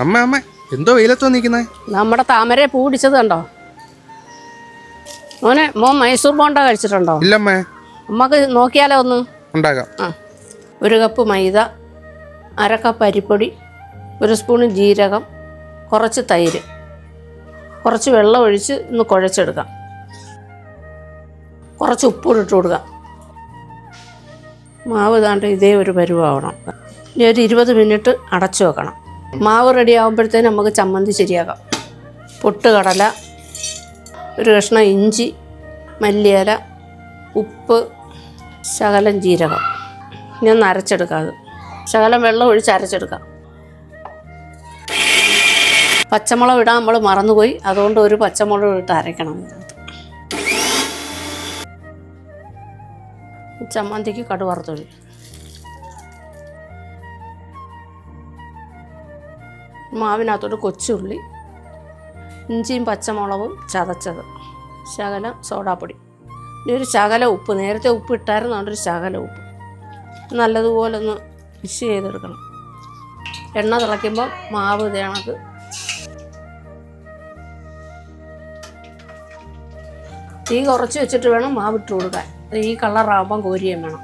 അമ്മ അമ്മ എന്തോ വെയിലത്തോ നിൽക്കുന്നേ നമ്മുടെ താമര പൂ പിടിച്ചത് കണ്ടോ? മോനെ മോൻ മൈസൂർ ബോണ്ട കഴിച്ചിട്ടുണ്ടോ? ഇല്ലമ്മേ. അമ്മയ്ക്ക് നോക്കിയാലോ ഒന്ന്? ഉണ്ടാകാം ആ. ഒരു കപ്പ് മൈദ അര കപ്പ് അരിപ്പൊടി ഒരു സ്പൂൺ ജീരകം കുറച്ച് തൈര്. കുറച്ച് വെള്ളം ഒഴിച്ച് ഒന്ന് കുഴച്ചെടുക്കാം. കുറച്ച് ഉപ്പും ഇട്ട് കൊടുക്കാം. മാവ് താണ്ട് ഇതേ ഒരു പരുവാവണം. ഇനി ഒരു ഇരുപത് മിനിറ്റ് അടച്ചു വെക്കണം. മാവ് റെഡി ആകുമ്പോഴത്തേനും നമുക്ക് ചമ്മന്തി ശരിയാക്കാം. പൊട്ടുകടല ഒരു കഷ്ണം ഇഞ്ചി മല്ലിയില ഉപ്പ് ശകലം ജീരകം. ഇനി ഒന്ന് അരച്ചെടുക്കാം അത്. ശകലം വെള്ളം ഒഴിച്ച് അരച്ചെടുക്കാം. പച്ചമുളക് ഇടാൻ നമ്മൾ മറന്നുപോയി. അതുകൊണ്ട് ഒരു പച്ചമുളക് ഇട്ട് അരയ്ക്കണം ചമ്മന്തിക്ക് കടുവറുത്തൊഴി. മാവിനകത്തോട്ട് കൊച്ചുള്ളി ഇഞ്ചിയും പച്ചമുളകും ചതച്ചത് ശകലം സോഡാപ്പൊടി. ഇനി ഒരു ശകല ഉപ്പ് നേരത്തെ ഉപ്പ് ഇട്ടായിരുന്നു അതുകൊണ്ട് ഒരു ശകല ഉപ്പ്. നല്ലതുപോലെ ഒന്ന് മിക്സ് ചെയ്തെടുക്കണം. എണ്ണ തിളയ്ക്കുമ്പോൾ മാവ് തേണക്ക് തീ കുറച്ച് വെച്ചിട്ട് വേണം മാവ് ഇട്ട് കൊടുക്കാൻ. ഈ കളറാകുമ്പം കോരിയും വേണം.